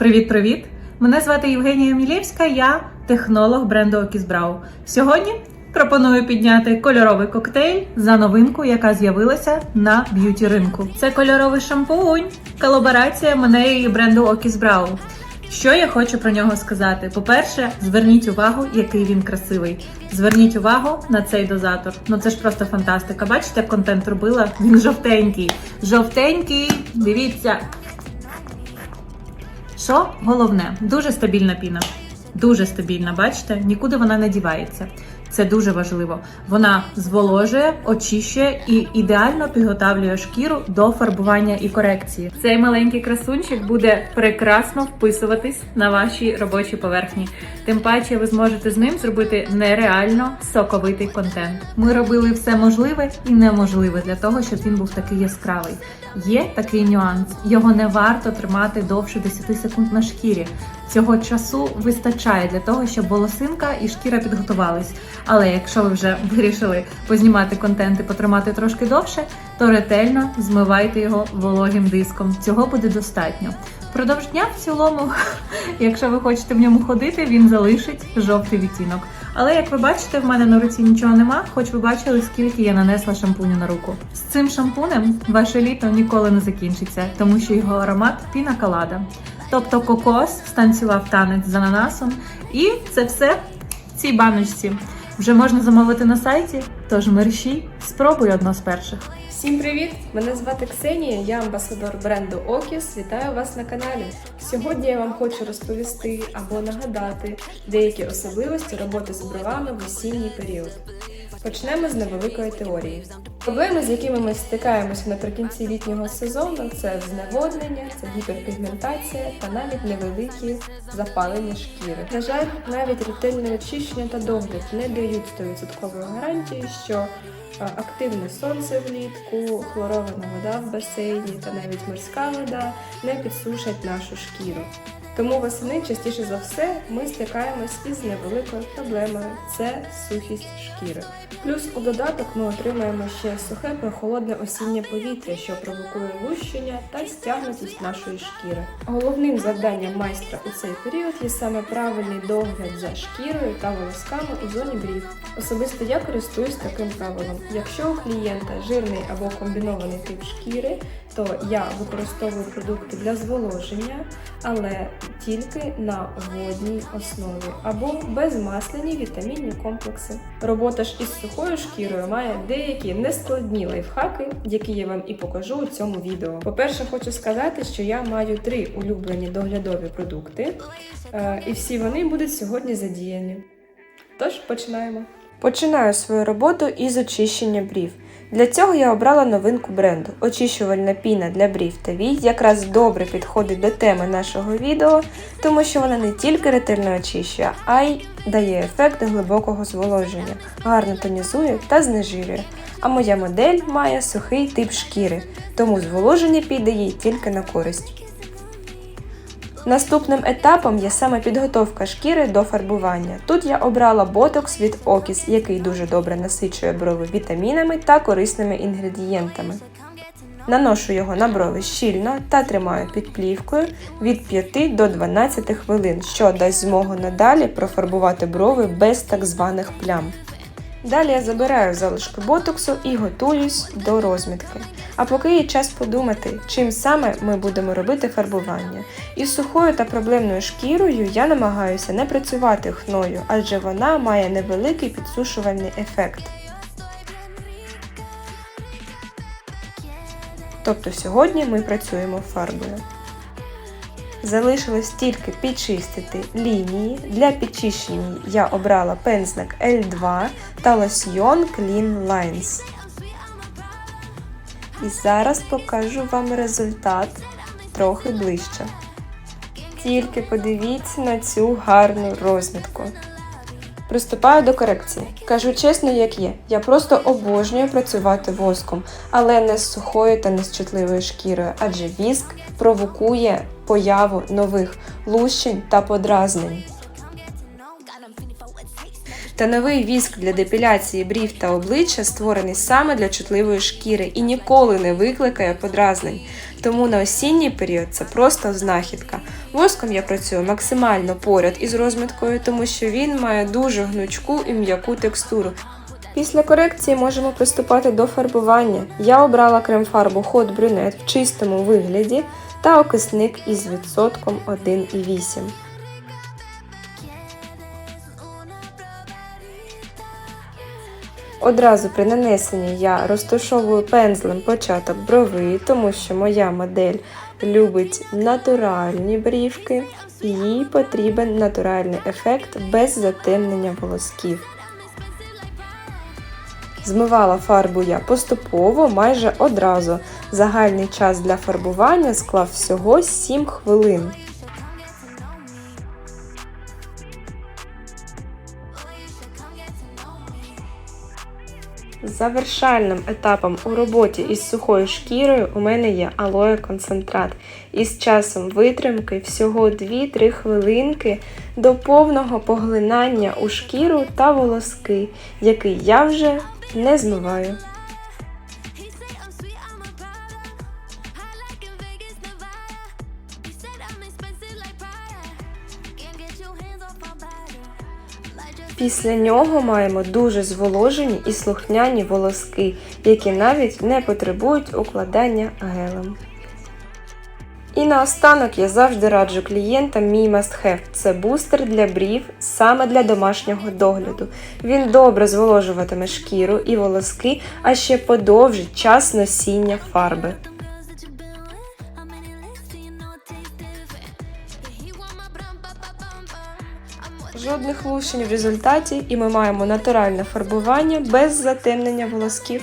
Привіт-привіт! Мене звати Євгенія Мілєвська, я технолог бренду Окісбрау. Сьогодні пропоную підняти кольоровий коктейль за новинку, яка з'явилася на б'юті ринку. Це кольоровий шампунь, колаборація мене і бренду Окісбрау. Що я хочу про нього сказати? По-перше, зверніть увагу, який він красивий. Зверніть увагу на цей дозатор. Ну це ж просто фантастика. Бачите, контент робила? Він жовтенький. Жовтенький. Дивіться. Що головне? Дуже стабільна піна. Дуже стабільна, бачите? Нікуди вона не дівається. Це дуже важливо. Вона зволожує, очищує і ідеально підготавлює шкіру до фарбування і корекції. Цей маленький красунчик буде прекрасно вписуватись на вашій робочій поверхні. Тим паче, ви зможете з ним зробити нереально соковитий контент. Ми робили все можливе і неможливе для того, щоб він був такий яскравий. Є такий нюанс: його не варто тримати довше 10 секунд на шкірі. Цього часу вистачає для того, щоб волосинка і шкіра підготувались. Але якщо ви вже вирішили познімати контент і потримати трошки довше, то ретельно змивайте його вологим диском. Цього буде достатньо. Продовж дня в цілому, якщо ви хочете в ньому ходити, він залишить жовтий відтінок. Але як ви бачите, в мене на руці нічого нема, хоч ви бачили, скільки я нанесла шампуню на руку. З цим шампунем ваше літо ніколи не закінчиться, тому що його аромат піна колада. Тобто кокос станцював танець з ананасом, і це все в цій баночці. Вже можна замовити на сайті, тож мерщій, спробуй одно з перших. Всім привіт! Мене звати Ксенія, я амбасадор бренду Окіс. Вітаю вас на каналі. Сьогодні я вам хочу розповісти або нагадати деякі особливості роботи з бровами в осінній період. Почнемо з невеликої теорії. Проблеми, з якими ми стикаємося наприкінці літнього сезону, це зневоднення, це гіперпігментація та навіть невеликі запалення шкіри. На жаль, навіть ретельне очищення та догляд не дають 100% гарантії, що активне сонце влітку, хлорована вода в басейні та навіть морська вода не підсушать нашу шкіру. Тому восени частіше за все ми стикаємось із невеликою проблемою це сухість шкіри. Плюс у додаток ми отримаємо ще сухе прохолодне осіннє повітря, що провокує лущення та стягнутість нашої шкіри. Головним завданням майстра у цей період є саме правильний догляд за шкірою та волосками у зоні брів. Особисто я користуюсь таким правилом. Якщо у клієнта жирний або комбінований тип шкіри, то я використовую продукти для зволоження, але тільки на водній основі або безмасляні вітамінні комплекси. Робота ж із сухою шкірою має деякі нескладні лайфхаки, які я вам і покажу у цьому відео. По-перше, хочу сказати, що я маю три улюблені доглядові продукти, е, і всі вони будуть сьогодні задіяні. Тож починаємо. Починаю свою роботу із очищення брів. Для цього я обрала новинку бренду. Очищувальна піна для брів та вій якраз добре підходить до теми нашого відео, тому що вона не тільки ретельно очищує, а й дає ефект глибокого зволоження, гарно тонізує та знежирює. А моя модель має сухий тип шкіри, тому зволоження піде їй тільки на користь. Наступним етапом є саме підготовка шкіри до фарбування. Тут я обрала ботокс від Окіс, який дуже добре насичує брови вітамінами та корисними інгредієнтами. Наношу його на брови щільно та тримаю під плівкою від 5 до 12 хвилин, що дасть змогу надалі профарбувати брови без так званих плям. Далі я забираю залишки ботоксу і готуюсь до розмітки. А поки є час подумати, чим саме ми будемо робити фарбування. Із сухою та проблемною шкірою я намагаюся не працювати хною, адже вона має невеликий підсушувальний ефект. Тобто сьогодні ми працюємо фарбою. Залишилось тільки підчистити лінії. Для підчищення я обрала пензлик L2 та лосьйон Clean Lines. І зараз покажу вам результат трохи ближче. Тільки подивіться на цю гарну розмітку. Приступаю до корекції. Кажу чесно, як є. Я просто обожнюю працювати воском, але не з сухою та не з чутливою шкірою, адже віск провокує появу нових лущень та подразнень. Та новий віск для депіляції брів та обличчя створений саме для чутливої шкіри і ніколи не викликає подразнень. Тому на осінній період це просто знахідка. Воском я працюю максимально поряд із розміткою, тому що він має дуже гнучку і м'яку текстуру. Після корекції можемо приступати до фарбування. Я обрала крем-фарбу Hot Brunette в чистому вигляді та окисник із відсотком 1,8. Одразу при нанесенні я розташовую пензлем початок брови, тому що моя модель любить натуральні брівки, їй потрібен натуральний ефект без затемнення волосків. Змивала фарбу я поступово, майже одразу. Загальний час для фарбування склав всього 7 хвилин. Завершальним етапом у роботі із сухою шкірою у мене є алоє концентрат. Із часом витримки всього 2-3 хвилинки до повного поглинання у шкіру та волоски, який я вже не змиваю. Після нього маємо дуже зволожені і слухняні волоски, які навіть не потребують укладання гелем. І наостанок я завжди раджу клієнтам мій must have – це бустер для брів саме для домашнього догляду. Він добре зволожуватиме шкіру і волоски, а ще подовжить час носіння фарби. Жодних лушень в результаті, і ми маємо натуральне фарбування без затемнення волосків.